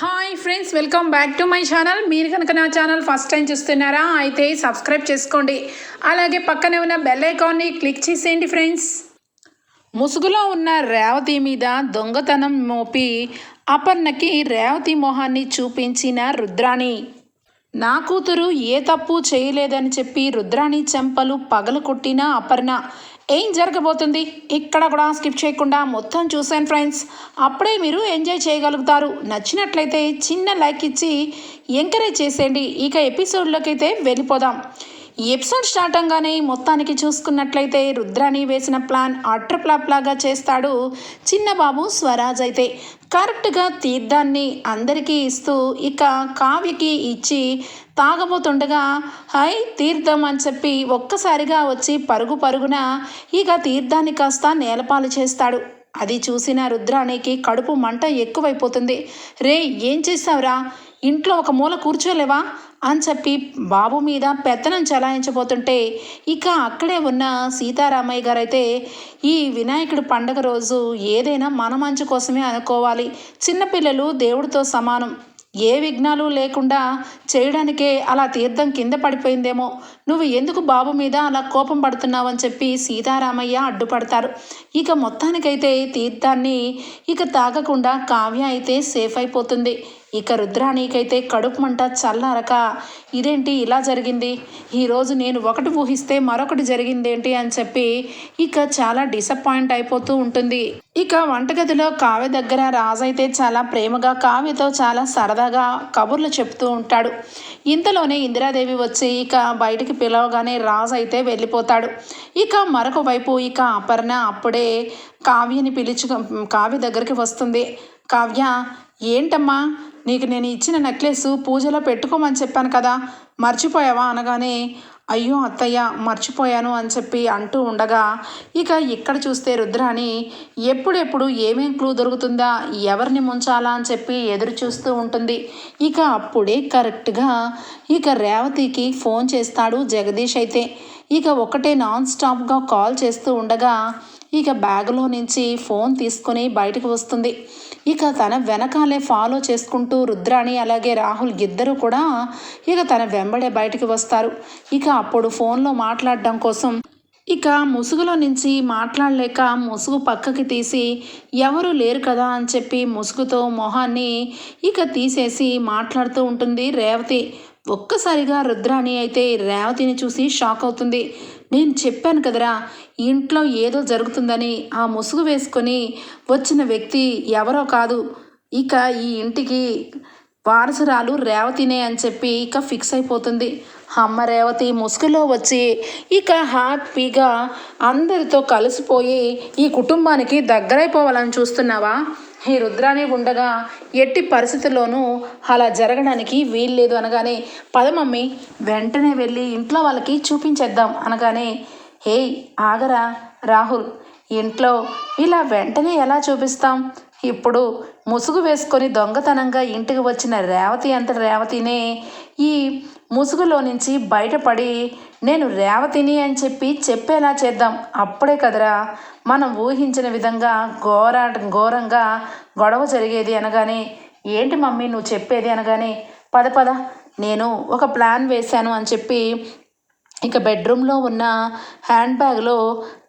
Hi friends welcome back to my channel మీరు కనుక నా ఛానల్ ఫస్ట్ టైం చూస్తున్నారా అయితే సబ్స్క్రైబ్ చేసుకోండి. అలాగే పక్కనే ఉన్న బెల్ ఐకాన్ని క్లిక్ చేసేయండి ఫ్రెండ్స్ ముసుగులో ఉన్న రేవతి మీద దొంగతనం మోపి అపర్ణకి రేవతి మొహాన్ని చూపించిన రుద్రాణి. నా కూతురు ఏ తప్పు చేయలేదని చెప్పి రుద్రాణి చెంపలు పగలు కొట్టిన అపర్ణ. ఏం జరగబోతుంది? ఇక్కడ కూడా స్కిప్ చేయకుండా మొత్తం చూసాను ఫ్రెండ్స్ అప్పుడే మీరు ఎంజాయ్ చేయగలుగుతారు. నచ్చినట్లయితే చిన్న లైక్ ఇచ్చి ఎంకరేజ్ చేసేయండి. ఇక ఎపిసోడ్లోకి అయితే వెళ్ళిపోదాం. ఈ ఎపిసోడ్ స్టార్ట్ అవగానే మొత్తానికి చూసుకున్నట్లయితే రుద్రాని వేసిన ప్లాన్ అటర్ లాగా చేస్తాడు చిన్న బాబు స్వరాజ్ అయితే. కరెక్ట్గా తీర్థాన్ని అందరికీ ఇస్తూ ఇక కావ్యకి ఇచ్చి తాగబోతుండగా హై తీర్థం అని చెప్పి ఒక్కసారిగా వచ్చి పరుగు పరుగున ఇక తీర్థాన్ని కాస్త నేలపాలు చేస్తాడు. అది చూసిన రుద్రాణికి కడుపు మంట ఎక్కువైపోతుంది. రే ఏం చేసావురా ఇంట్లో ఒక మూల కూర్చోలేవా? అని చెప్పి బాబు మీద పెత్తనం చలాయించబోతుంటే ఇక అక్కడే ఉన్న సీతారామయ్య గారైతే ఈ వినాయకుడి పండగ రోజు ఏదైనా మన మంచి కోసమే అనుకోవాలి. చిన్నపిల్లలు దేవుడితో సమానం. ఏ విఘ్నాలు లేకుండా చేయడానికే అలా తీర్థం కింద పడిపోయిందేమో. నువ్వు ఎందుకు బాబు మీద అలా కోపం పడుతున్నావని చెప్పి సీతారామయ్య అడ్డుపడతారు. ఇక మొత్తానికైతే తీర్థాన్ని ఇక తాగకుండా కావ్య అయితే సేఫ్ అయిపోతుంది. ఇక రుద్రాణికైతే కడుపు మంట చల్లారక ఇదేంటి ఇలా జరిగింది? ఈరోజు నేను ఒకటి ఊహిస్తే మరొకటి జరిగిందేంటి? అని చెప్పి ఇక చాలా డిసప్పాయింట్ అయిపోతూ ఉంటుంది. ఇక వంటగదిలో కావ్య దగ్గర రాజు అయితే చాలా ప్రేమగా కావ్యతో చాలా సరదాగా కబుర్లు చెప్తూ ఉంటాడు. ఇంతలోనే ఇందిరాదేవి వచ్చి ఇక బయటికి పిలవగానే రాజు అయితే వెళ్ళిపోతాడు. ఇక మరొక వైపు ఇక అపర్ణ అప్పుడే కావ్యని పిలుచు కావ్య దగ్గరికి వస్తుంది. కావ్య ఏంటమ్మా? నీకు నేను ఇచ్చిన నెక్లెస్ పూజలో పెట్టుకోమని చెప్పాను కదా మర్చిపోయావా? అనగానే అయ్యో అత్తయ్య మర్చిపోయాను అని చెప్పి అంటూ ఉండగా ఇక ఇక్కడ చూస్తే రుద్రాని ఎప్పుడెప్పుడు ఏమేం క్లూ దొరుకుతుందా ఎవరిని ముంచాలా అని చెప్పి ఎదురు చూస్తూ ఉంటుంది. ఇక అప్పుడే కరెక్ట్గా ఇక రేవతికి ఫోన్ చేస్తాడు జగదీష్ అయితే. ఇక ఒకటే నాన్ స్టాప్గా కాల్ చేస్తూ ఉండగా ఇక బ్యాగ్లో నుంచి ఫోన్ తీసుకొని బయటకు వస్తుంది. ఇక తన వెనకాలే ఫాలో చేసుకుంటూ రుద్రాణి అలాగే రాహుల్ ఇద్దరు కూడా ఇక తన వెంబడే బయటికి వస్తారు. ఇక అప్పుడు ఫోన్లో మాట్లాడడం కోసం ఇక ముసుగులో నుంచి మాట్లాడలేక ముసుగు పక్కకి తీసి ఎవరు లేరు కదా అని చెప్పి ముసుగుతో మొహాన్ని ఇక తీసేసి మాట్లాడుతూ ఉంటుంది రేవతి. ఒక్కసారిగా రుద్రాణి అయితే రేవతిని చూసి షాక్ అవుతుంది. నేను చెప్పాను కదరా ఇంట్లో ఏదో జరుగుతుందని ఆ ముసుగు వేసుకొని వచ్చిన వ్యక్తి ఎవరో కాదు. ఇక ఈ ఇంటికి వారసురాలు రేవతినే అని చెప్పి ఇక ఫిక్స్ అయిపోతుంది. అమ్మ రేవతి ముసుగులో వచ్చి ఇక హ్యాపీగా అందరితో కలిసిపోయి ఈ కుటుంబానికి దగ్గరైపోవాలని చూస్తున్నావా? ఈ రుద్రాని ఉండగా ఎట్టి పరిస్థితుల్లోనూ అలా జరగడానికి వీల్లేదు అనగానే పదమమ్మీ వెంటనే వెళ్ళి ఇంట్లో వాళ్ళకి చూపించేద్దాం అనగానే హే ఆగరా రాహుల్ ఇంట్లో ఇలా వెంటనే ఎలా చూపిస్తాం? ఇప్పుడు ముసుగు వేసుకొని దొంగతనంగా ఇంటికి వచ్చిన రేవతి అంత రేవతినే ఈ ముసుగులో నుంచి బయటపడి నేను రేవతిని అని చెప్పి చెప్పేలా చేద్దాం. అప్పుడే కదరా. మనం ఊహించిన విధంగా ఘోర ఘోరంగా గొడవ జరిగేది అనగానే ఏంటి మమ్మీ నువ్వు చెప్పేది అనగానే పద పద. నేను ఒక ప్లాన్ వేశాను అని చెప్పి ఇక బెడ్రూమ్లో ఉన్న హ్యాండ్ బ్యాగ్లో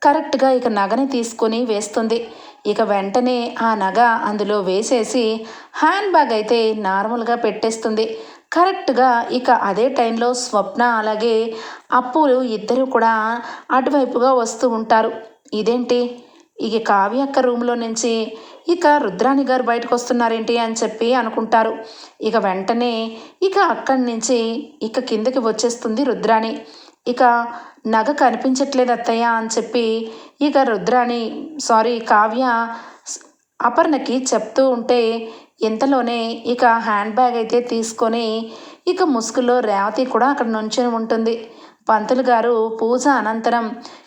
కరెక్ట్గా ఇక నగని తీసుకొని వేస్తుంది. ఇక వెంటనే ఆ నగ అందులో వేసేసి హ్యాండ్ బ్యాగ్ అయితే నార్మల్గా పెట్టేస్తుంది. కరెక్ట్గా ఇక అదే టైంలో స్వప్న అలాగే అప్పులు ఇద్దరు కూడా అటువైపుగా వస్తూ ఉంటారు. ఇదేంటి? ఇక కావ్య అక్క రూమ్లో నుంచి ఇక రుద్రాణి గారు బయటకు వస్తున్నారేంటి అని చెప్పి అనుకుంటారు. ఇక వెంటనే ఇక అక్కడి నుంచి ఇక కిందకి వచ్చేస్తుంది రుద్రాణి. ఇక నగ కనిపించట్లేదు అత్తయ్య అని చెప్పి ఇక రుద్రాణి సారీ కావ్య అపర్ణకి చెప్తూ ఉంటే ఇంతలోనే ఇక హ్యాండ్ బ్యాగ్ అయితే తీసుకొని ఇక ముసుగులో రేవతి కూడా అక్కడ నుంచొని ఉంటుంది. పంతులు గారు పూజ అనంతరం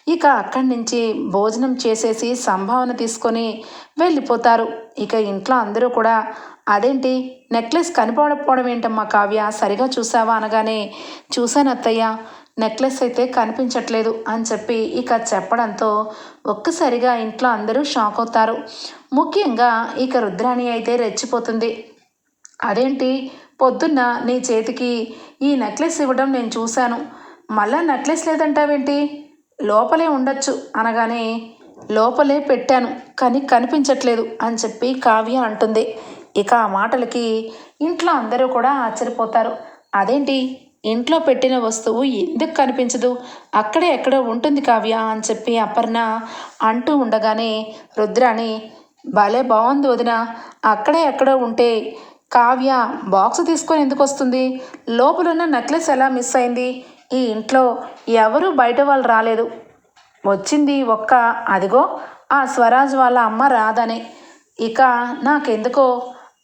ఇక అక్కడి నుంచి భోజనం చేసేసి సంభావన తీసుకొని వెళ్ళిపోతారు. ఇక ఇంట్లో అందరూ కూడా అదేంటి? నెక్లెస్ కనిపడకపోవడం ఏంటమ్మా కావ్య? సరిగా చూసావా? అనగానే చూశాను అత్తయ్య. నెక్లెస్ అయితే కనిపించట్లేదు అని చెప్పి ఇక చెప్పడంతో ఒక్కసారిగా ఇంట్లో అందరూ షాక్ అవుతారు. ముఖ్యంగా ఇక రుద్రాణి అయితే రెచ్చిపోతుంది. అదేంటి? పొద్దున్న నీ చేతికి ఈ నెక్లెస్ ఇవ్వడం నేను చూశాను. మళ్ళా నెక్లెస్ లేదంటావేంటి? లోపలే ఉండొచ్చు అనగానే లోపలే పెట్టాను కానీ కనిపించట్లేదు అని చెప్పి కావ్య అంటుంది. ఇక ఆ మాటలకి ఇంట్లో అందరూ కూడా ఆశ్చర్యపోతారు. అదేంటి? ఇంట్లో పెట్టిన వస్తువు ఎందుకు కనిపించదు? అక్కడే ఎక్కడో ఉంటుంది కావ్య అని చెప్పి అపర్ణ అంటూ ఉండగానే రుద్రాణి భలే బాగుంది వదిన. అక్కడే ఎక్కడో ఉంటే. కావ్య బాక్స్ తీసుకొని ఎందుకు వస్తుంది? లోపలున్న నెక్లెస్ ఎలా మిస్ అయింది? ఈ ఇంట్లో ఎవరు బయట వాళ్ళు రాలేదు. వచ్చింది ఒక్క అదిగో ఆ స్వరాజ్ వాళ్ళ అమ్మ రాదనే. ఇక నాకెందుకో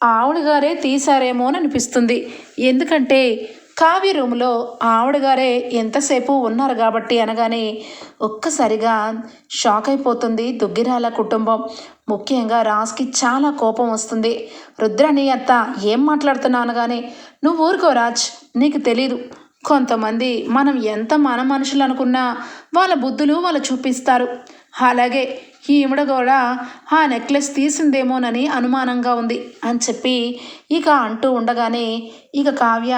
ఆవిడ గారే తీశారేమో అని అనిపిస్తుంది ఎందుకంటే కావ్య రూములో ఆవిడ గారే ఎంతసేపు ఉన్నారు కాబట్టి అనగానే ఒక్కసారిగా షాక్ అయిపోతుంది దుగ్గిరాల కుటుంబం. ముఖ్యంగా రాజ్కి చాలా కోపం వస్తుంది. రుద్రాని అత్త ఏం మాట్లాడుతున్నావు? అనగానే నువ్వు ఊరుకో రాజ్ నీకు తెలీదు. కొంతమంది మనం ఎంత మన మనుషులు అనుకున్నా వాళ్ళ బుద్ధులు వాళ్ళు చూపిస్తారు. అలాగే ఈవిడ కూడా ఆ నెక్లెస్ తీసిందేమోనని అనుమానంగా ఉంది అని చెప్పి ఇక అంటూ ఉండగానే ఇక కావ్య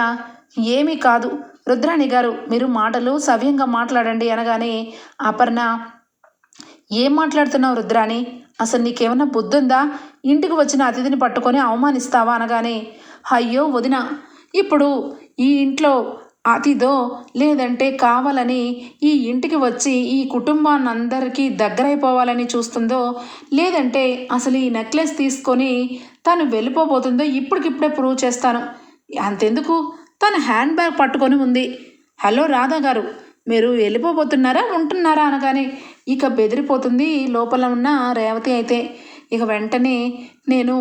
ఏమీ కాదు. రుద్రాణి గారు మీరు మాటలు సవ్యంగా మాట్లాడండి అనగానే అపర్ణ ఏం మాట్లాడుతున్నావు రుద్రాణి? అసలు నీకేమన్నా బుద్ధుందా? ఇంటికి వచ్చిన అతిథిని పట్టుకొని అవమానిస్తావా? అనగానే అయ్యో వదిన ఇప్పుడు ఈ ఇంట్లో అతిథో లేదంటే కావాలని ఈ ఇంటికి వచ్చి ఈ కుటుంబాన్ని అందరికీ దగ్గరైపోవాలని చూస్తుందో లేదంటే అసలు ఈ నెక్లెస్ తీసుకొని తను వెళ్ళిపోబోతుందో ఇప్పటికిప్పుడే ప్రూవ్ చేస్తాను. అంతెందుకు? తన హ్యాండ్ బ్యాగ్ పట్టుకొని ఉంది. హలో రాధా గారు మీరు వెళ్ళిపోబోతున్నారా ఉంటున్నారా? అనగానే ఇక బెదిరిపోతుంది లోపల ఉన్న రేవతి అయితే. ఇక వెంటనే నేను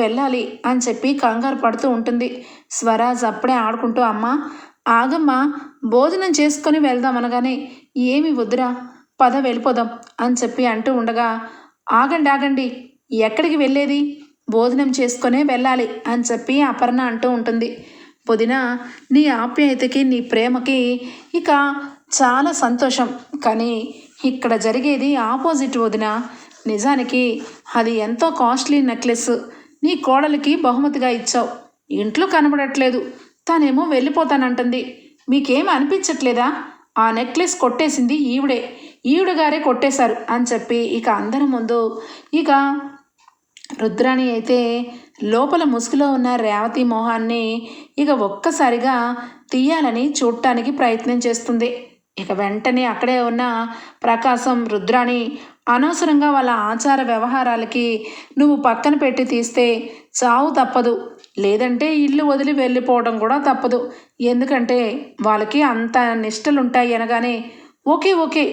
వెళ్ళాలి అని చెప్పి కంగారు పడుతూ ఉంటుంది. స్వరాజ్ అప్పుడే ఆడుకుంటూ అమ్మ ఆగమ్మా భోజనం చేసుకొని వెళ్దాం అనగానే ఏమి వద్దురా పద వెళ్ళిపోదాం అని చెప్పి అంటూ ఉండగా ఆగండి ఆగండి ఎక్కడికి వెళ్ళేది? భోజనం చేసుకొనే వెళ్ళాలి అని చెప్పి అపర్ణ అంటూ ఉంటుంది. పొదిన నీ ఆప్యాయతకి నీ ప్రేమకి ఇక చాలా సంతోషం. కానీ ఇక్కడ జరిగేది ఆపోజిట్ వదిన. నిజానికి అది ఎంతో కాస్ట్లీ నెక్లెస్. నీ కోడలికి బహుమతిగా ఇచ్చావు. ఇంట్లో కనబడట్లేదు. తనేమో వెళ్ళిపోతానంటుంది. మీకేం అనిపించట్లేదా? ఆ నెక్లెస్ కొట్టేసింది ఈవిడే. ఈవిడ గారే కొట్టేశారు అని చెప్పి ఇక అందరి ముందు ఇక రుద్రాణి అయితే లోపల ముసుగులో ఉన్న రేవతి మొహాన్ని ఇక ఒక్కసారిగా తీయాలని చూడటానికి ప్రయత్నం చేస్తుంది. ఇక వెంటనే అక్కడే ఉన్న ప్రకాశం రుద్రాణి అనవసరంగా వాళ్ళ ఆచార వ్యవహారాలకి నువ్వు పక్కన పెట్టి తీస్తే చావు తప్పదు. లేదంటే ఇల్లు వదిలి వెళ్ళిపోవడం కూడా తప్పదు. ఎందుకంటే వాళ్ళకి అంత నిష్టలు ఉంటాయి అనగానే ఓకే ఓకే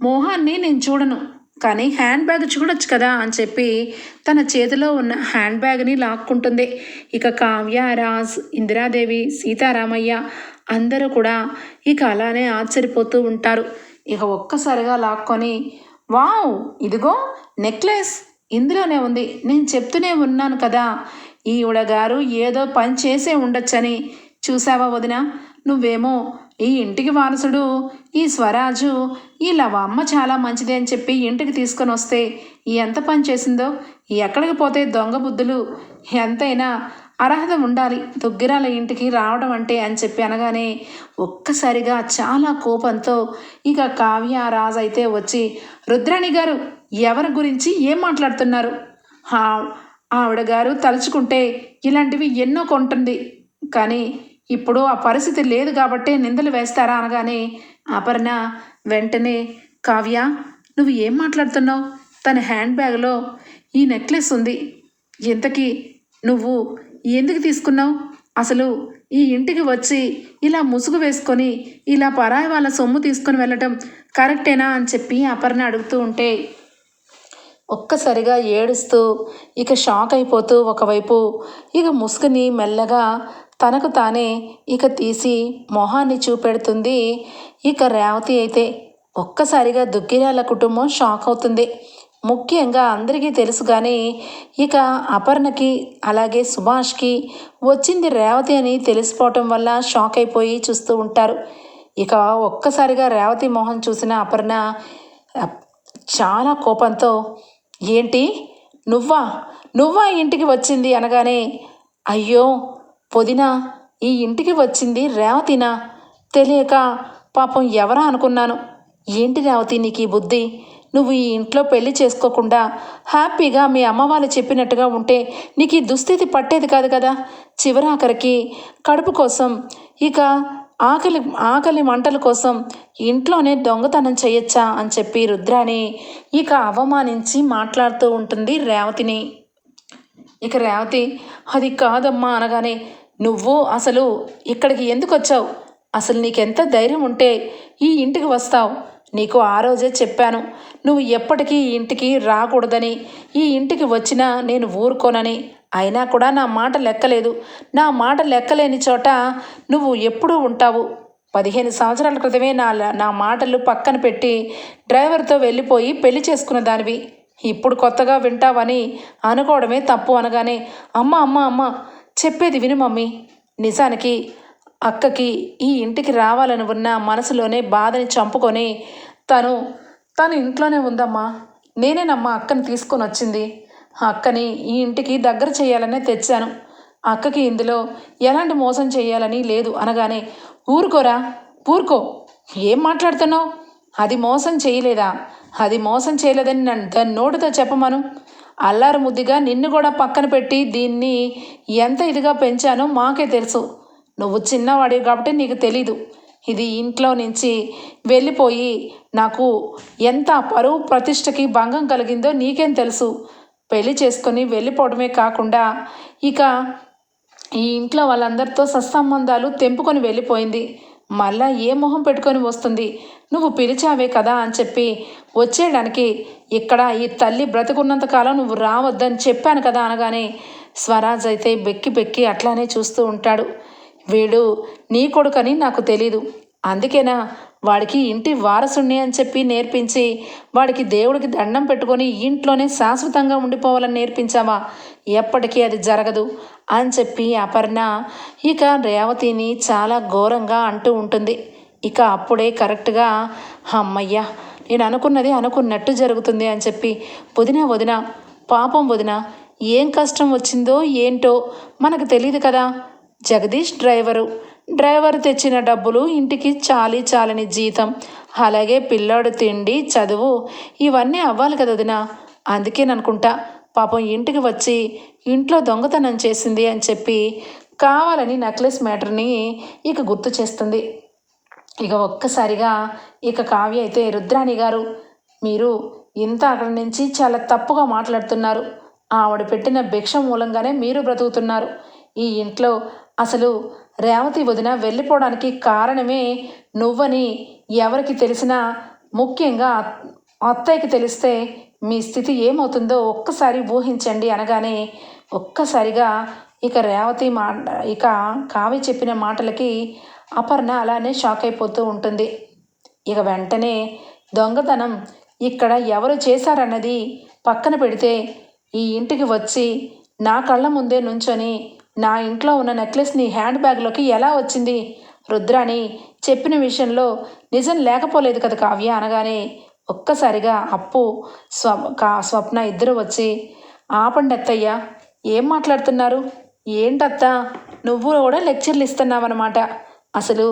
మోహాన్ని నేను చూడను. కానీ హ్యాండ్ బ్యాగ్ చూడొచ్చు కదా అని చెప్పి తన చేతిలో ఉన్న హ్యాండ్ బ్యాగ్ని లాక్కుంటుంది. ఇక కావ్య రాజ్ ఇందిరాదేవి సీతారామయ్య అందరూ కూడా ఇక అలానే ఆశ్చర్యపోతూ ఉంటారు. ఇక ఒక్కసారిగా లాక్కొని వావ్ ఇదిగో నెక్లెస్! ఇందులోనే ఉంది. నేను చెప్తూనే ఉన్నాను కదా. ఈవిడ గారు ఏదో పని చేసే ఉండొచ్చని. చూసావా వదిన? నువ్వేమో ఈ ఇంటికి వారసుడు ఈ స్వరాజు ఈ లవమ్మ చాలా మంచిది అని చెప్పి ఇంటికి తీసుకొని వస్తే ఎంత పని చేసిందో? ఎక్కడికి పోతే దొంగ బుద్ధులు? ఎంతైనా అర్హత ఉండాలి దుగ్గిరాల ఇంటికి రావడం అంటే అని చెప్పి అనగానే ఒక్కసారిగా చాలా కోపంతో ఇక కావ్య రాజు అయితే వచ్చి రుద్రాణి గారు ఎవరి గురించి ఏం మాట్లాడుతున్నారు? ఆవిడ గారు తలుచుకుంటే ఇలాంటివి ఎన్నో కొంటుంది. కానీ ఇప్పుడు ఆ పరిస్థితి లేదు కాబట్టి నిందలు వేస్తారా అనగానే అపర్ణ వెంటనే కావ్య నువ్వు ఏం మాట్లాడుతున్నావు? తన హ్యాండ్ బ్యాగ్లో ఈ నెక్లెస్ ఉంది. ఇంతకీ నువ్వు ఎందుకు తీసుకున్నావు? అసలు ఈ ఇంటికి వచ్చి ఇలా ముసుగు వేసుకొని ఇలా పరాయి వాళ్ళ సొమ్ము తీసుకొని వెళ్ళటం కరెక్టేనా అని చెప్పి అపర్ణ అడుగుతూ ఉంటే ఒక్కసారిగా ఏడుస్తూ ఇక షాక్ అయిపోతూ ఒకవైపు ఇక ముసుగుని మెల్లగా తనకు తానే ఇక తీసి మొహాన్ని చూపెడుతుంది. ఇక రేవతి అయితే ఒక్కసారిగా దుగ్గిరాల కుటుంబం షాక్ అవుతుంది. ముఖ్యంగా అందరికీ తెలుసు కానీ ఇక అపర్ణకి అలాగే సుభాష్కి వచ్చింది రేవతి అని తెలిసిపోవటం వల్ల షాక్ అయిపోయి చూస్తూ ఉంటారు. ఇక ఒక్కసారిగా రేవతి మొహం చూసిన అపర్ణ చాలా కోపంతో ఏంటి? నువ్వా? నువ్వా ఇంటికి వచ్చింది? అనగానే అయ్యో పొదినా ఈ ఇంటికి వచ్చింది రేవతినా? తెలియక పాపం ఎవరా అనుకున్నాను. ఏంటి రేవతి నీకు ఈ బుద్ధి? నువ్వు ఈ ఇంట్లో పెళ్ళి చేసుకోకుండా హ్యాపీగా మీ అమ్మ వాళ్ళు చెప్పినట్టుగా ఉంటే నీకు ఈ దుస్థితి పట్టేది కాదు కదా? చివరాఖరికి కడుపు కోసం ఇక ఆకలి ఆకలి మంటల కోసం ఇంట్లోనే దొంగతనం చేయొచ్చా అని చెప్పి రుద్రాని ఇక అవమానించి మాట్లాడుతూ ఉంటుంది రేవతిని. ఇక రేవతి అది కాదమ్మా అనగానే నువ్వు అసలు ఇక్కడికి ఎందుకు వచ్చావు? అసలు నీకెంత ధైర్యం ఉంటే ఈ ఇంటికి వస్తావు. నీకు ఆ రోజే చెప్పాను. నువ్వు ఎప్పటికీ ఈ ఇంటికి రాకూడదని. ఈ ఇంటికి వచ్చినా నేను ఊరుకోనని. అయినా కూడా నా మాట లెక్కలేదు. నా మాట లెక్కలేని చోట నువ్వు ఎప్పుడూ ఉంటావు. పదిహేను సంవత్సరాల క్రితమే నా నా మాటలు పక్కన పెట్టి డ్రైవర్తో వెళ్ళిపోయి పెళ్ళి చేసుకున్న దానివి. ఇప్పుడు కొత్తగా వింటావని అనుకోవడమే తప్పు అనగానే అమ్మ అమ్మ అమ్మ చెప్పేది విను మమ్మీ. నిజానికి అక్కకి ఈ ఇంటికి రావాలని ఉన్న మనసులోనే బాధని చంపుకొని తను తను ఇంట్లోనే ఉందమ్మా. నేనేనమ్మా అక్కని తీసుకొని వచ్చింది. అక్కని ఈ ఇంటికి దగ్గర చేయాలనే తెచ్చాను. అక్కకి ఇందులో ఎలాంటి మోసం చేయాలని లేదు అనగానే ఊరుకోరా ఊరుకో. ఏం మాట్లాడుతున్నావు? అది మోసం చేయలేదా? అది మోసం చేయలేదని నన్ను దాని నోటితో చెప్పమను. అల్లారు ముద్దిగా నిన్ను కూడా పక్కన పెట్టి దీన్ని ఎంత ఇదిగా పెంచానో మాకే తెలుసు. నువ్వు చిన్నవాడివి కాబట్టి నీకు తెలీదు. ఇది ఇంట్లో నుంచి వెళ్ళిపోయి నాకు ఎంత పరువు ప్రతిష్టకి భంగం కలిగిందో నీకేం తెలుసు. పెళ్ళి చేసుకొని వెళ్ళిపోవడమే కాకుండా ఇక ఈ ఇంట్లో వాళ్ళందరితో సత్సంబంధాలు తెంపుకొని వెళ్ళిపోయింది. మళ్ళా ఏ మొహం పెట్టుకొని వస్తుంది? నువ్వు పిలిచావే కదా అని చెప్పి వచ్చేయడానికి ఇక్కడ ఈ తల్లి బ్రతికున్నంత కాలం నువ్వు రావద్దని చెప్పాను కదా అనగానే స్వరాజ్ అయితే బెక్కి బెక్కి అట్లానే చూస్తూ ఉంటాడు. వీడు నీ కొడుకని నాకు తెలీదు. అందుకేనా? వాడికి ఇంటి వారసుణ్ణి అని చెప్పి నేర్పించి వాడికి దేవుడికి దండం పెట్టుకొని ఇంట్లోనే శాశ్వతంగా ఉండిపోవాలని నేర్పించావా? ఎప్పటికీ అది జరగదు అని చెప్పి అపర్ణ ఇక రేవతిని చాలా ఘోరంగా అంటూ ఉంటుంది. ఇక అప్పుడే కరెక్ట్గా అమ్మయ్యా నేను అనుకున్నది అనుకున్నట్టు జరుగుతుంది అని చెప్పి వదిన వదిన పాపం వదిన ఏం కష్టం వచ్చిందో ఏంటో మనకు తెలియదు కదా. జగదీష్ డ్రైవరు. డ్రైవర్ తెచ్చిన డబ్బులు ఇంటికి చాలి చాలని జీతం అలాగే పిల్లాడు తిండి చదువు ఇవన్నీ అవ్వాలి కదా వదిన. అందుకేననుకుంటా పాపం ఇంటికి వచ్చి ఇంట్లో దొంగతనం చేసింది అని చెప్పి కావాలని నెక్లెస్ మ్యాటర్ని ఇక గుర్తు చేస్తుంది. ఇక ఒక్కసారిగా ఇక కావ్య అయితే రుద్రాణి గారు మీరు ఇంత అక్కడి నుంచి చాలా తప్పుగా మాట్లాడుతున్నారు. ఆవిడ పెట్టిన భిక్ష మూలంగానే మీరు బ్రతుకుతున్నారు. ఈ ఇంట్లో అసలు రేవతి వదిన వెళ్ళిపోవడానికి కారణమే నువ్వని ఎవరికి తెలిసినా ముఖ్యంగా అత్తయ్యకి తెలిస్తే మీ స్థితి ఏమవుతుందో ఒక్కసారి ఊహించండి అనగానే ఒక్కసారిగా ఇక రేవతి మా ఇక కావి చెప్పిన మాటలకి అపర్ణ అలానే షాక్ అయిపోతూ ఉంటుంది. ఇక వెంటనే దొంగతనం ఇక్కడ ఎవరు చేశారన్నది పక్కన పెడితే ఈ ఇంటికి వచ్చి నా కళ్ళ ముందే నుంచొని నా ఇంట్లో ఉన్న నెక్లెస్ నీ హ్యాండ్ బ్యాగ్లోకి ఎలా వచ్చింది? రుద్రాని చెప్పిన విషయంలో నిజం లేకపోలేదు కదా కావ్య అనగానే ఒక్కసారిగా అప్పు స్వ కా స్వప్న ఇద్దరు వచ్చి ఆపండి అత్తయ్య ఏం మాట్లాడుతున్నారు? ఏంటత్తా? నువ్వు కూడా లెక్చర్లు ఇస్తున్నావన్నమాట. అసలు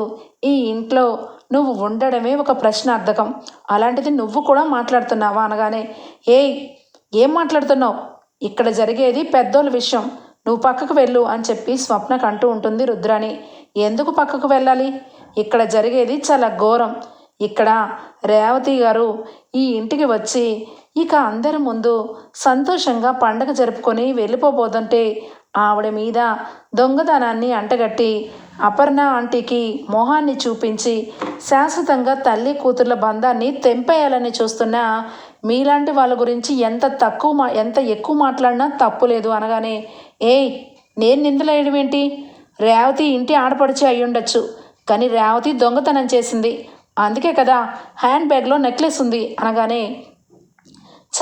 ఈ ఇంట్లో నువ్వు ఉండడమే ఒక ప్రశ్నార్థకం అలాంటిది నువ్వు కూడా మాట్లాడుతున్నావా అనగానే ఏయ్ ఏం మాట్లాడుతున్నావు? ఇక్కడ జరిగేది పెద్దోళ్ళ విషయం. నువ్వు పక్కకు వెళ్ళు అని చెప్పి స్వప్నకు అంటూ ఉంటుంది రుద్రాణి. ఎందుకు పక్కకు వెళ్ళాలి? ఇక్కడ జరిగేది చాలా ఘోరం. ఇక్కడ రేవతి గారు ఈ ఇంటికి వచ్చి ఇక అందరి ముందు సంతోషంగా పండగ జరుపుకొని వెళ్ళిపోబోతుంటే ఆవిడ మీద దొంగతనాన్ని అంటగట్టి అపర్ణ ఆంటీకి మొహాన్ని చూపించి శాశ్వతంగా తల్లి కూతుర్ల బంధాన్ని తెంపేయాలని చూస్తున్న మీలాంటి వాళ్ళ గురించి ఎంత తక్కువ మా ఎంత ఎక్కువ మాట్లాడినా తప్పు లేదు అనగానే ఏయ్ నేను నిందలేయడం ఏంటి? రేవతి ఇంటి ఆడపడిచి అయి కానీ రేవతి దొంగతనం చేసింది. అందుకే కదా హ్యాండ్ బ్యాగ్లో నెక్లెస్ ఉంది అనగానే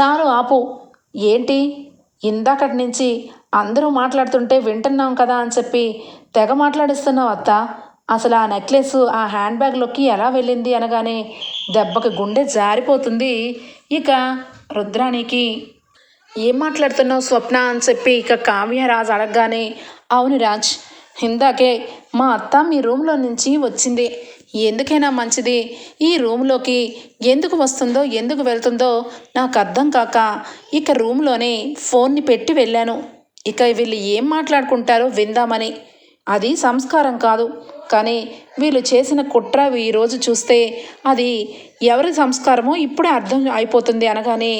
చాలు ఆపు. ఏంటి? ఇందాకటి నుంచి అందరూ మాట్లాడుతుంటే వింటున్నాం కదా అని చెప్పి తెగ మాట్లాడిస్తున్నావు అత్త. అసలు ఆ నెక్లెస్ ఆ హ్యాండ్ బ్యాగ్లోకి ఎలా వెళ్ళింది అనగానే దెబ్బకి గుండె జారిపోతుంది. ఇక రుద్రానికి ఏం మాట్లాడుతున్నావు స్వప్న? అని చెప్పి ఇక కావ్యరాజ్ అడగగానే అవును రాజ్ ఇందాకే మా అత్త మీ రూమ్లో నుంచి వచ్చింది. ఎందుకైనా మంచిది. ఈ రూమ్లోకి ఎందుకు వస్తుందో ఎందుకు వెళ్తుందో నాకు అర్థం కాక ఇక రూమ్లోనే ఫోన్ని పెట్టి వెళ్ళాను. ఇక వీళ్ళు ఏం మాట్లాడుకుంటారో విందామని. అది సంస్కారం కాదు. కానీ వీళ్ళు చేసిన కుట్ర ఈరోజు చూస్తే అది ఎవరి సంస్కారమో ఇప్పుడే అర్థం అయిపోతుంది అనగానే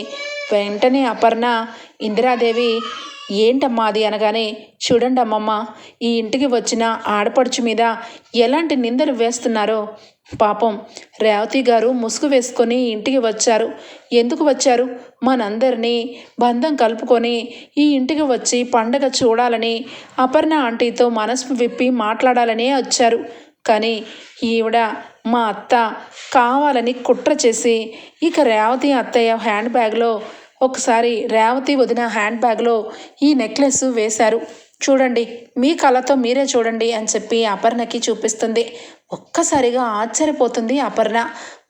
వెంటనే అపర్ణ ఇందిరాదేవి ఏంటమ్మా అది అనగానే చూడండి అమ్మమ్మ ఈ ఇంటికి వచ్చిన ఆడపడుచు మీద ఎలాంటి నిందలు వేస్తున్నారో. పాపం రేవతి గారు ముసుగు వేసుకొని ఇంటికి వచ్చారు. ఎందుకు వచ్చారు? మనందరినీ బంధం కలుపుకొని ఈ ఇంటికి వచ్చి పండగ చూడాలని అపర్ణ ఆంటీతో మనసు విప్పి మాట్లాడాలనే వచ్చారు. కానీ ఈవిడ మా అత్త కావాలని కుట్ర చేసి ఇక రేవతి అత్తయ్య హ్యాండ్ బ్యాగ్లో ఒకసారి రేవతి వదిన హ్యాండ్ బ్యాగ్లో ఈ నెక్లెస్ వేశారు. చూడండి మీ కళతో మీరే చూడండి అని చెప్పి అపర్ణకి చూపిస్తుంది. ఒక్కసారిగా ఆశ్చర్యపోతుంది అపర్ణ.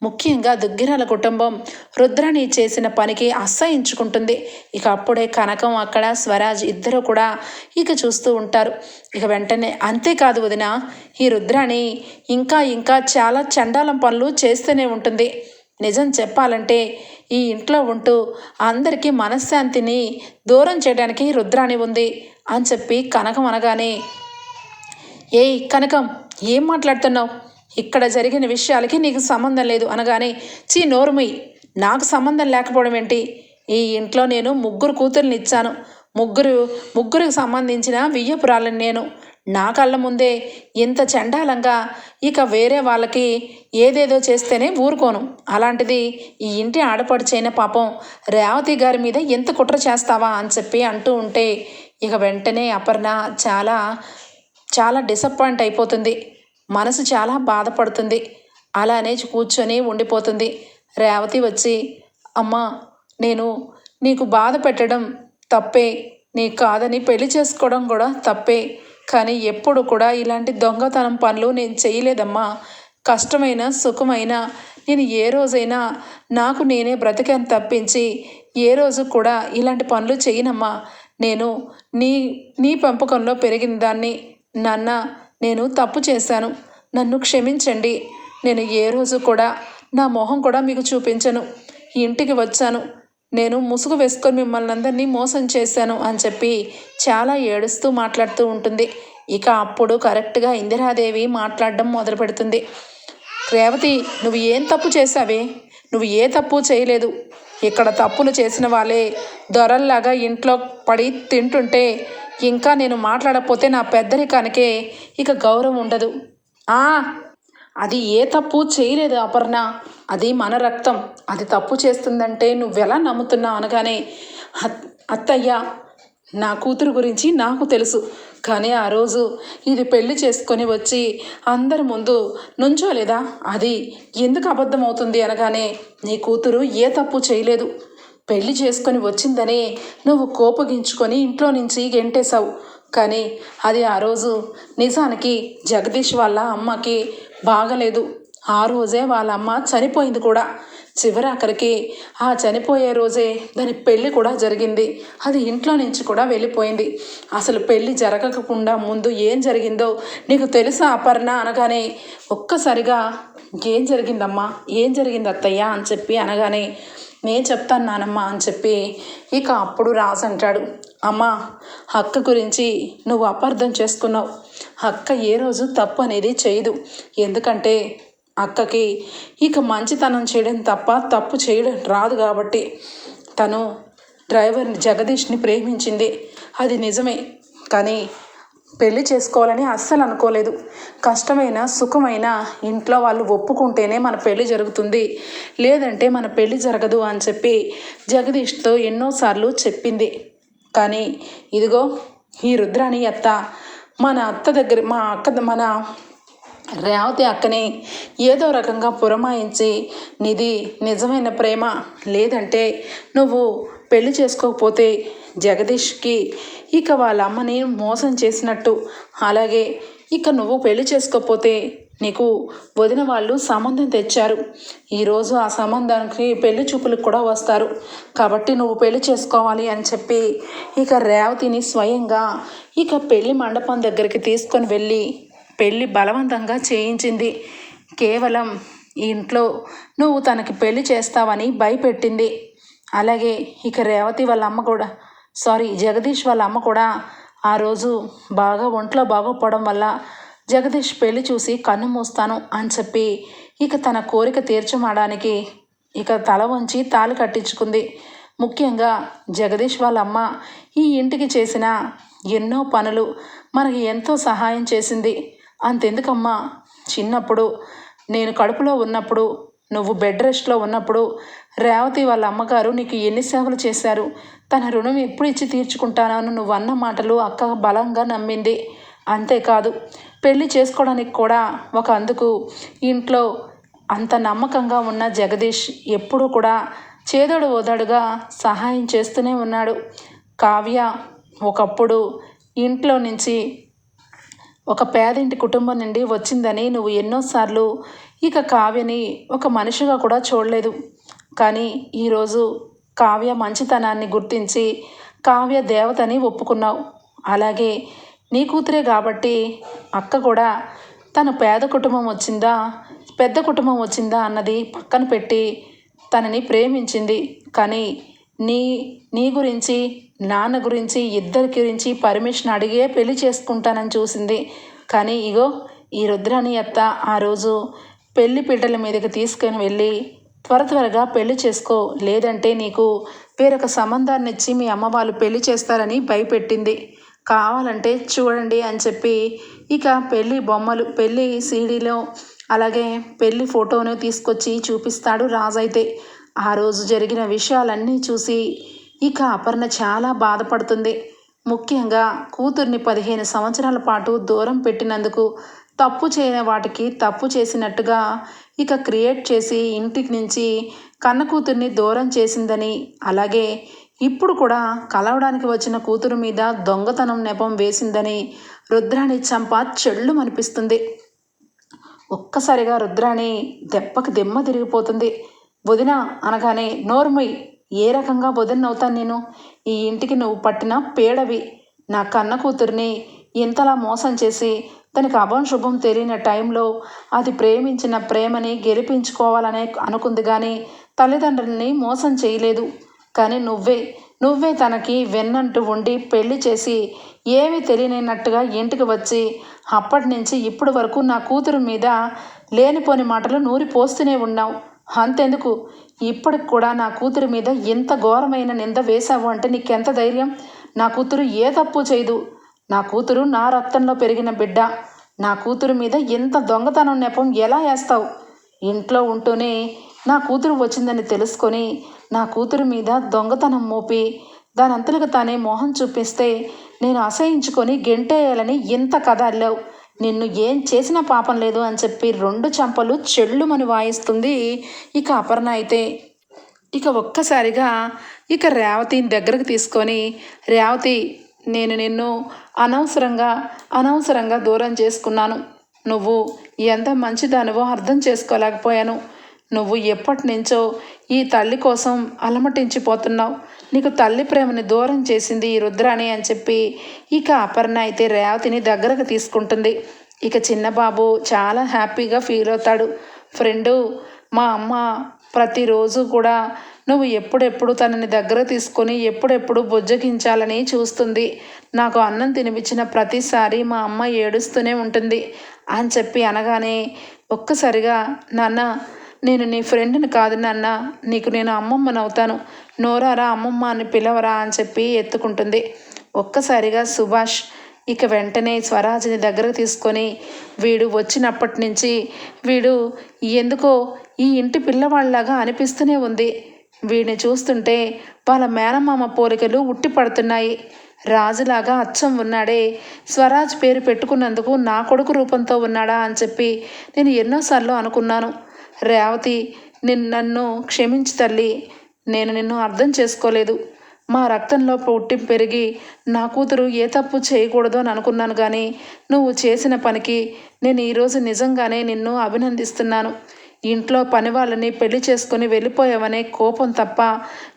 ముఖ్యంగా దుగ్గిరాల కుటుంబం రుద్రాణి చేసిన పనికి అసహించుకుంటుంది. ఇక అప్పుడే కనకం అక్కడ స్వరాజ్ ఇద్దరు కూడా ఇక చూస్తూ ఉంటారు. ఇక వెంటనే అంతేకాదు వదిన ఈ రుద్రాణి ఇంకా ఇంకా చాలా చండాలం పనులు చేస్తూనే ఉంటుంది. నిజం చెప్పాలంటే ఈ ఇంట్లో ఉంటూ అందరికీ మనశ్శాంతిని దూరం చేయడానికి రుద్రాణి ఉంది అని చెప్పి కనకం అనగానే ఏయ్ కనకం ఏం మాట్లాడుతున్నావు? ఇక్కడ జరిగిన విషయాలకి నీకు సంబంధం లేదు. అనగానే చీ నోరుమి నాకు సంబంధం లేకపోవడం ఏంటి? ఈ ఇంట్లో నేను ముగ్గురు కూతుర్ని ఇచ్చాను. ముగ్గురు ముగ్గురికి సంబంధించిన వియ్యపురాలని నేను. నా కళ్ళ ముందే ఇంత చండాలంగా ఇక వేరే వాళ్ళకి ఏదేదో చేస్తేనే ఊరుకోను. అలాంటిది ఈ ఇంటి ఆడపడిచైన పాపం రేవతి గారి మీద ఎంత కుట్ర చేస్తావా అని చెప్పి అంటూ ఉంటే ఇక వెంటనే అపర్ణ చాలా చాలా డిసప్పాయింట్ అయిపోతుంది. మనసు చాలా బాధపడుతుంది. అలానే కూర్చొని ఉండిపోతుంది. రేవతి వచ్చి అమ్మా నేను నీకు బాధ పెట్టడం తప్పే. నీ కాదని పెళ్ళి చేసుకోవడం కూడా తప్పే. కానీ ఎప్పుడు కూడా ఇలాంటి దొంగతనం పనులు నేను చేయలేదమ్మా. కష్టమైన సుఖమైన నేను ఏ రోజైనా నాకు నేనే బ్రతికాను తప్పించి ఏ రోజు కూడా ఇలాంటి పనులు చేయనమ్మా. నేను నీ నీ పెంపకంలో పెరిగిన దాన్ని నాన్న నేను తప్పు చేశాను. నన్ను క్షమించండి. నేను ఏ రోజు కూడా నా మొహం కూడా మీకు చూపించను. ఇంటికి వచ్చాను. నేను ముసుగు వేసుకొని మిమ్మల్ని అందరినీ మోసం చేశాను అని చెప్పి చాలా ఏడుస్తూ మాట్లాడుతూ ఉంటుంది. ఇక అప్పుడు కరెక్ట్గా ఇందిరాదేవి మాట్లాడడం మొదలు పెడుతుంది రేవతి నువ్వు ఏం తప్పు చేశావే? నువ్వు ఏ తప్పు చేయలేదు? ఇక్కడ తప్పులు చేసిన వాళ్ళే దొరల్లాగా ఇంట్లో పడి తింటుంటే ఇంకా నేను మాట్లాడకపోతే నా పెద్దరికానికే ఇక గౌరవం ఉండదు. ఆ అది ఏ తప్పు చేయలేదు అపర్ణ. అది మన రక్తం. అది తప్పు చేస్తుందంటే నువ్వెలా నమ్ముతున్నావు అనగానే "అత్- అత్తయ్య నా కూతురు గురించి నాకు తెలుసు. కానీ ఆ రోజు ఇది పెళ్ళి చేసుకొని వచ్చి అందరి ముందు నుంచోలేదా అది ఎందుకు అబద్ధం అవుతుంది అనగానే నీ కూతురు ఏ తప్పు చేయలేదు. పెళ్ళి చేసుకొని వచ్చిందని నువ్వు కోపగించుకొని ఇంట్లో నుంచి గెంటేశావు. కానీ అది ఆ రోజు నిజానికి జగదీష్ వాళ్ళ అమ్మకి బాగలేదు. ఆ రోజే వాళ్ళ అమ్మ చనిపోయింది కూడా. చివరాఖరికి ఆ చనిపోయే రోజే దాని పెళ్ళి కూడా జరిగింది. అది ఇంట్లో నుంచి కూడా వెళ్ళిపోయింది. అసలు పెళ్ళి జరగకుండా ముందు ఏం జరిగిందో నీకు తెలుసా అపర్ణ అనగానే ఒక్కసారిగా ఏం జరిగిందమ్మా? ఏం జరిగింది అత్తయ్య అని చెప్పి అనగానే నేను చెప్తాను నానమ్మ అని చెప్పి ఇక అప్పుడు రాజు అంటాడు అమ్మా అక్క గురించి నువ్వు అపార్థం చేసుకున్నావు. అక్క ఏ రోజు తప్పు అనేది చేయదు. ఎందుకంటే అక్కకి ఇక మంచితనం చేయడం తప్ప తప్పు చేయడం రాదు కాబట్టి. తను డ్రైవర్ని జగదీష్ని ప్రేమించింది. అది నిజమే. కానీ పెళ్ళి చేసుకోవాలని అస్సలు అనుకోలేదు. కష్టమైన సుఖమైన ఇంట్లో వాళ్ళు ఒప్పుకుంటేనే మన పెళ్ళి జరుగుతుంది. లేదంటే మన పెళ్ళి జరగదు అని చెప్పి జగదీష్తో ఎన్నోసార్లు చెప్పింది. కానీ ఇదిగో ఈ రుద్రాణి అత్త మన అత్త దగ్గర మా అక్క మన రేవతి అక్కని ఏదో రకంగా పురమాయించి నిధి నిజమైన ప్రేమ. లేదంటే నువ్వు పెళ్ళి చేసుకోకపోతే జగదీష్కి ఇక వాళ్ళ అమ్మని మోసం చేసినట్టు. అలాగే ఇక నువ్వు పెళ్ళి చేసుకోకపోతే నీకు వదిన వాళ్ళు సంబంధం తెచ్చారు. ఈరోజు ఆ సంబంధానికి పెళ్ళి చూపులకు కూడా వస్తారు. కాబట్టి నువ్వు పెళ్ళి చేసుకోవాలి అని చెప్పి ఇక రేవతిని స్వయంగా ఇక పెళ్ళి మండపం దగ్గరికి తీసుకొని వెళ్ళి పెళ్ళి బలవంతంగా చేయించింది. కేవలం ఈ ఇంట్లో నువ్వు తనకి పెళ్ళి చేస్తావని భయపెట్టింది. అలాగే ఇక రేవతి వాళ్ళ అమ్మ కూడా సారీ జగదీష్ వాళ్ళ అమ్మ కూడా ఆ రోజు బాగా ఒంట్లో బాగోపోవడం వల్ల జగదీష్ పెళ్ళి చూసి కన్ను మూస్తాను అని చెప్పి ఇక తన కోరిక తీర్చమాడానికి ఇక తల వంచి తాళి కట్టించుకుంది. ముఖ్యంగా జగదీష్ వాళ్ళ అమ్మ ఈ ఇంటికి చేసిన ఎన్నో పనులు మనకి ఎంతో సహాయం చేసింది. అంతెందుకమ్మా? చిన్నప్పుడు నేను కడుపులో ఉన్నప్పుడు నువ్వు బెడ్ రెస్ట్లో ఉన్నప్పుడు రేవతి వాళ్ళ అమ్మగారు నీకు ఎన్ని సేవలు చేశారు? తన రుణం ఎప్పుడు ఇచ్చి తీర్చుకుంటానని నువ్వు అన్న మాటలు అక్క బలంగా నమ్మింది. అంతేకాదు పెళ్ళి చేసుకోవడానికి కూడా ఒక అందుకు ఇంట్లో అంత నమ్మకంగా ఉన్న జగదీష్ ఎప్పుడూ కూడా చేదోడు ఓదాడుగా సహాయం చేస్తూనే ఉన్నాడు. కావ్య ఒకప్పుడు ఇంట్లో నుంచి ఒక పేదింటి కుటుంబం నుండి వచ్చిందని నువ్వు ఎన్నోసార్లు ఇక కావ్యని ఒక మనిషిగా కూడా చూడలేదు. కానీ ఈరోజు కావ్య మంచితనాన్ని గుర్తించి కావ్య దేవతని ఒప్పుకున్నావు. అలాగే నీ కూతురే కాబట్టి అక్క కూడా తను పేద కుటుంబం వచ్చిందా పెద్ద కుటుంబం వచ్చిందా అన్నది పక్కన పెట్టి తనని ప్రేమించింది. కానీ నీ నీ గురించి నాన్న గురించి ఇద్దరి గురించి పర్మిషన్ అడిగే పెళ్ళి చేసుకుంటానని చూసింది. కానీ ఇగో ఈ రుద్రాని అత్త ఆ రోజు పెళ్ళి పీటల మీదకి తీసుకొని వెళ్ళి త్వర త్వరగా పెళ్ళి చేసుకో. లేదంటే నీకు వేరొక సంబంధాన్ని ఇచ్చి మీ అమ్మ వాళ్ళు పెళ్ళి చేస్తారని భయపెట్టింది. కావాలంటే చూడండి అని చెప్పి ఇక పెళ్ళి బొమ్మలు పెళ్ళి సీడీలో అలాగే పెళ్ళి ఫోటోను తీసుకొచ్చి చూపిస్తాడు రాజైతే. ఆ రోజు జరిగిన విషయాలన్నీ చూసి ఇక అపర్ణ చాలా బాధపడుతుంది. ముఖ్యంగా కూతుర్ని పదిహేను సంవత్సరాల పాటు దూరం పెట్టినందుకు తప్పు చేయని వాటికి తప్పు చేసినట్టుగా ఇక క్రియేట్ చేసి ఇంటికి నుంచి కన్న కూతుర్ని దూరం చేసిందని అలాగే ఇప్పుడు కూడా కలవడానికి వచ్చిన కూతురు మీద దొంగతనం నెపం వేసిందని రుద్రాణి చంప చెళ్ళు అనిపిస్తుంది ఒక్కసారిగా రుద్రాణి దెబ్బకి దిమ్మ తిరిగిపోతుంది. వదిన అనగానే నోర్మయ్ ఏ రకంగా వదినవుతాను నేను? ఈ ఇంటికి నువ్వు పట్టిన పేడవి. నా కన్న కూతుర్ని ఇంతలా మోసం చేసి తనకి అభంశుభం తెలియని టైంలో అది ప్రేమించిన ప్రేమని గెలిపించుకోవాలనే అనుకుంది కానీ తల్లిదండ్రుల్ని మోసం చేయలేదు. కానీ నువ్వే నువ్వే తనకి వెన్నంటూ ఉండి పెళ్ళి చేసి ఏమీ తెలియనట్టుగా ఇంటికి వచ్చి అప్పటి నుంచి ఇప్పటి వరకు నా కూతురు మీద లేనిపోని మాటలు నూరి పోస్తూనే ఉన్నావు. అంతెందుకు? ఇప్పటికి కూడా నా కూతురు మీద ఇంత ఘోరమైన నింద వేశావు అంటే నీకెంత ధైర్యం? నా కూతురు ఏ తప్పు చేయదు. నా కూతురు నా రక్తంలో పెరిగిన బిడ్డ. నా కూతురు మీద ఎంత దొంగతనం నెపం ఎలా వేస్తావు? ఇంట్లో ఉంటూనే నా కూతురు వచ్చిందని తెలుసుకొని నా కూతురు మీద దొంగతనం మోపి దాని అంతలుగా తానే మోహం చూపిస్తే నేను అసహించుకొని గెంటేయాలని ఇంత కథ అల్లావు. నిన్ను ఏం చేసినా పాపం లేదు అని చెప్పి రెండు చెంపలు చెళ్ళుమని వాయిస్తుంది ఇక అపర్ణ అయితే. ఇక ఒక్కసారిగా ఇక రేవతిని దగ్గరకు తీసుకొని రేవతి నేను నిన్ను అనవసరంగా అనవసరంగా దూరం చేసుకున్నాను. నువ్వు ఎంత మంచిదానివో అర్థం చేసుకోలేకపోయాను. నువ్వు ఎప్పటి నుంచో ఈ తల్లి కోసం అలమటించిపోతున్నావు. నీకు తల్లి ప్రేమని దూరం చేసింది ఈ రుద్రాణి అని చెప్పి ఇక అపర్ణ అయితే రేవతిని దగ్గరకు తీసుకుంటుంది. ఇక చిన్నబాబు చాలా హ్యాపీగా ఫీల్ అవుతాడు. ఫ్రెండు మా అమ్మ ప్రతిరోజు కూడా నువ్వు ఎప్పుడెప్పుడు తనని దగ్గర తీసుకొని ఎప్పుడెప్పుడు బుజ్జగించాలని చూస్తుంది. నాకు అన్నం తినిపించిన ప్రతిసారి మా అమ్మ ఏడుస్తూనే ఉంటుంది. అని చెప్పి అనగానే ఒక్కసారిగా నాన్న నేను నీ ఫ్రెండ్ని కాదు నాన్న నీకు నేను అమ్మమ్మని అవుతాను నోరారా అమ్మమ్మ అని పిలవరా? అని చెప్పి ఎత్తుకుంటుంది. ఒక్కసారిగా సుభాష్ ఇక వెంటనే స్వరాజ్ని దగ్గరకు తీసుకొని వీడు వచ్చినప్పటి నుంచి వీడు ఎందుకో ఈ ఇంటి పిల్లవాళ్ళలాగా అనిపిస్తూనే ఉంది. వీడిని చూస్తుంటే వాళ్ళ మేనమామ పోలికలు ఉట్టి పడుతున్నాయి రాజులాగా అచ్చం ఉన్నాడే. స్వరాజ్ పేరు పెట్టుకున్నందుకు నా కొడుకు రూపంతో ఉన్నాడా అని చెప్పి నేను ఎన్నోసార్లు అనుకున్నాను. రేవతి నిన్ను నన్ను క్షమించి తల్లి. నేను నిన్ను అర్థం చేసుకోలేదు. మా రక్తంలో పుట్టి పెరిగి నా కూతురు ఏ తప్పు చేయకూడదు అని అనుకున్నాను కానీ నువ్వు చేసిన పనికి నేను ఈరోజు నిజంగానే నిన్ను అభినందిస్తున్నాను. ఇంట్లో పని వాళ్ళని పెళ్ళి చేసుకొని వెళ్ళిపోయావనే కోపం తప్ప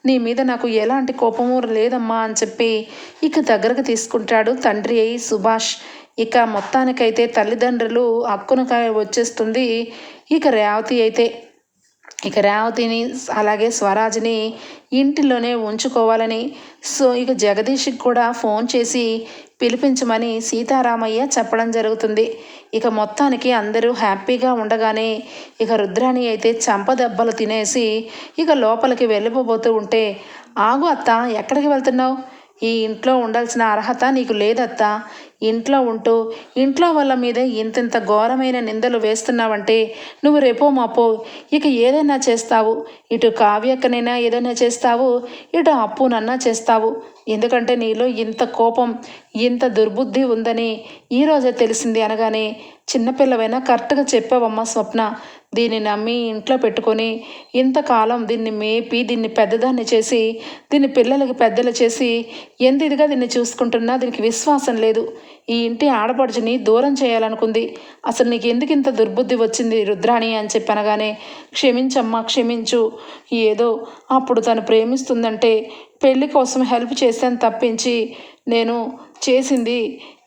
నీ మీద నాకు ఎలాంటి కోపము లేదమ్మా అని చెప్పి ఇక దగ్గరకు తీసుకుంటాడు తండ్రి అయి సుభాష్. ఇక మొత్తానికైతే తల్లిదండ్రులు హక్కునకాయ వచ్చేస్తుంది. ఇక రేవతి అయితే ఇక రేవతిని అలాగే స్వరాజ్ని ఇంటిలోనే ఉంచుకోవాలని సో ఇక జగదీష్కి కూడా ఫోన్ చేసి పిలిపించమని సీతారామయ్య చెప్పడం జరుగుతుంది. ఇక మొత్తానికి అందరూ హ్యాపీగా ఉండగానే ఇక రుద్రాణి అయితే చంపదెబ్బలు తినేసి ఇక లోపలికి వెళ్ళిపోబోతూ ఉంటే ఆగు అత్త ఎక్కడికి వెళ్తున్నావు? ఈ ఇంట్లో ఉండాల్సిన అర్హత నీకు లేదత్తా. ఇంట్లో ఉంటూ ఇంట్లో వాళ్ళ మీద ఇంతింత ఘోరమైన నిందలు వేస్తున్నావంటే నువ్వు రేపో మాపో ఇక ఏదైనా చేస్తావు. ఇటు కావ్యకనైనా ఏదైనా చేస్తావు ఇటు అప్పునన్నా చేస్తావు. ఎందుకంటే నీలో ఇంత కోపం ఇంత దుర్బుద్ధి ఉందని ఈరోజే తెలిసింది అనగానే చిన్నపిల్లవైనా కరెక్ట్గా చెప్పావమ్మా స్వప్న. దీన్ని నమ్మి ఇంట్లో పెట్టుకొని ఇంతకాలం దీన్ని మేపి దీన్ని పెద్దదాన్ని చేసి దీన్ని పిల్లలకి పెద్దలు చేసి ఎంత ఇదిగా దీన్ని చూసుకుంటున్నా దీనికి విశ్వాసం లేదు. ఈ ఇంటి ఆడపడుచుని దూరం చేయాలనుకుంది. అసలు నీకు ఎందుకు ఇంత దుర్బుద్ధి వచ్చింది రుద్రాణి? అని చెప్పనగానే క్షమించమ్మా క్షమించు. ఏదో అప్పుడు తను ప్రేమిస్తుందంటే పెళ్ళి కోసం హెల్ప్ చేశాను తప్పించి నేను చేసింది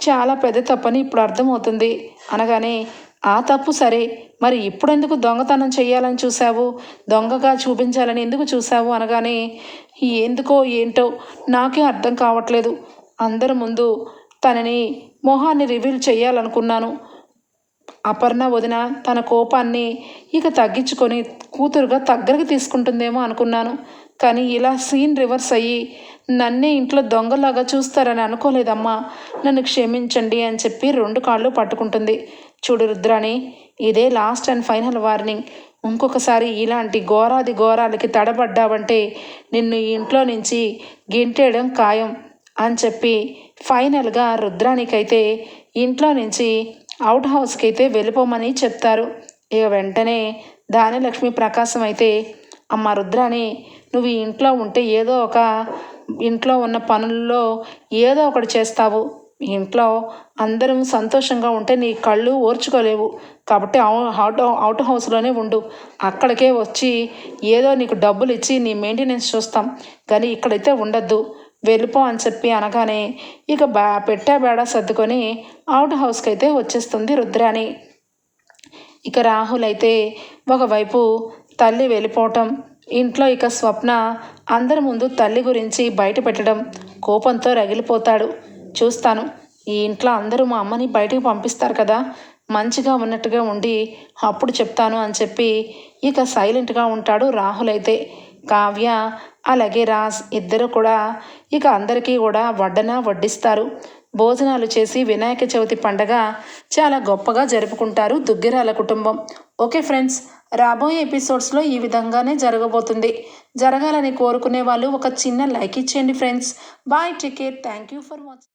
చాలా పెద్ద తప్పని ఇప్పుడు అర్థమవుతుంది. అనగానే ఆ తప్పు సరే మరి ఇప్పుడెందుకు దొంగతనం చేయాలని చూసావు దొంగగా చూపించాలని ఎందుకు చూసావు అనగానే ఎందుకో ఏంటో నాకే అర్థం కావట్లేదు. అందరి ముందు తనని మొహాన్ని రివీల్ చేయాలనుకున్నాను. అపర్ణ వదిన తన కోపాన్ని ఇక తగ్గించుకొని కూతురుగా దగ్గరకు తీసుకుంటుందేమో అనుకున్నాను. కానీ ఇలా సీన్ రివర్స్ అయ్యి నన్నే ఇంట్లో దొంగలాగా చూస్తారని అనుకోలేదమ్మా. నన్ను క్షమించండి అని చెప్పి రెండు కాళ్ళు పట్టుకుంటుంది. చూడు రుద్రాణి ఇదే లాస్ట్ అండ్ ఫైనల్ వార్నింగ్. ఇంకొకసారి ఇలాంటి ఘోరాది ఘోరాలకి తడబడ్డావంటే నిన్ను ఇంట్లో నుంచి గింటేయడం ఖాయం అని చెప్పి ఫైనల్గా రుద్రానికైతే ఇంట్లో నుంచి అవుట్ హౌస్కి అయితే వెళ్ళిపోమని చెప్తారు. ఇక వెంటనే దానిలక్ష్మి ప్రకాశం అయితే అమ్మ రుద్రాని నువ్వు ఈ ఇంట్లో ఉంటే ఏదో ఒక ఇంట్లో ఉన్న పనుల్లో ఏదో ఒకటి చేస్తావు. ఇంట్లో అందరం సంతోషంగా ఉంటే నీ కళ్ళు ఓర్చుకోలేవు. కాబట్టి అవుట్ అవుట్ హౌస్లోనే ఉండు. అక్కడికే వచ్చి ఏదో నీకు డబ్బులు ఇచ్చి నీ మెయింటెనెన్స్ చూస్తాం. కానీ ఇక్కడైతే ఉండద్దు. వెళ్ళిపో అని చెప్పి అనగానే ఇక బా పెట్టా బేడ సర్దుకొని అవుట్ హౌస్కి అయితే వచ్చేస్తుంది రుద్రాని ఇక రాహుల్ అయితే ఒకవైపు తల్లి వెళ్ళిపోవటం ఇంట్లో ఇక స్వప్న అందరి ముందు తల్లి గురించి బయట పెట్టడం కోపంతో రగిలిపోతాడు. చూస్తాను ఈ ఇంట్లో అందరూ మా అమ్మని బయటికి పంపిస్తారు కదా మంచిగా ఉన్నట్టుగా ఉండి అప్పుడు చెప్తాను అని చెప్పి ఇక సైలెంట్గా ఉంటాడు రాహుల్ అయితే కావ్య అలాగే రాజ్ ఇద్దరు కూడా ఇక అందరికీ కూడా వడ్డన వడ్డిస్తారు. భోజనాలు చేసి వినాయక చవితి పండగ చాలా గొప్పగా జరుపుకుంటారు దుగ్గిరాల కుటుంబం. ఓకే ఫ్రెండ్స్ రాబోయే ఎపిసోడ్స్లో ఈ విధంగానే జరగబోతుంది. జరగాలని కోరుకునే వాళ్ళు ఒక చిన్న లైక్ ఇచ్చేయండి friends. Bye take care. Thank you for watching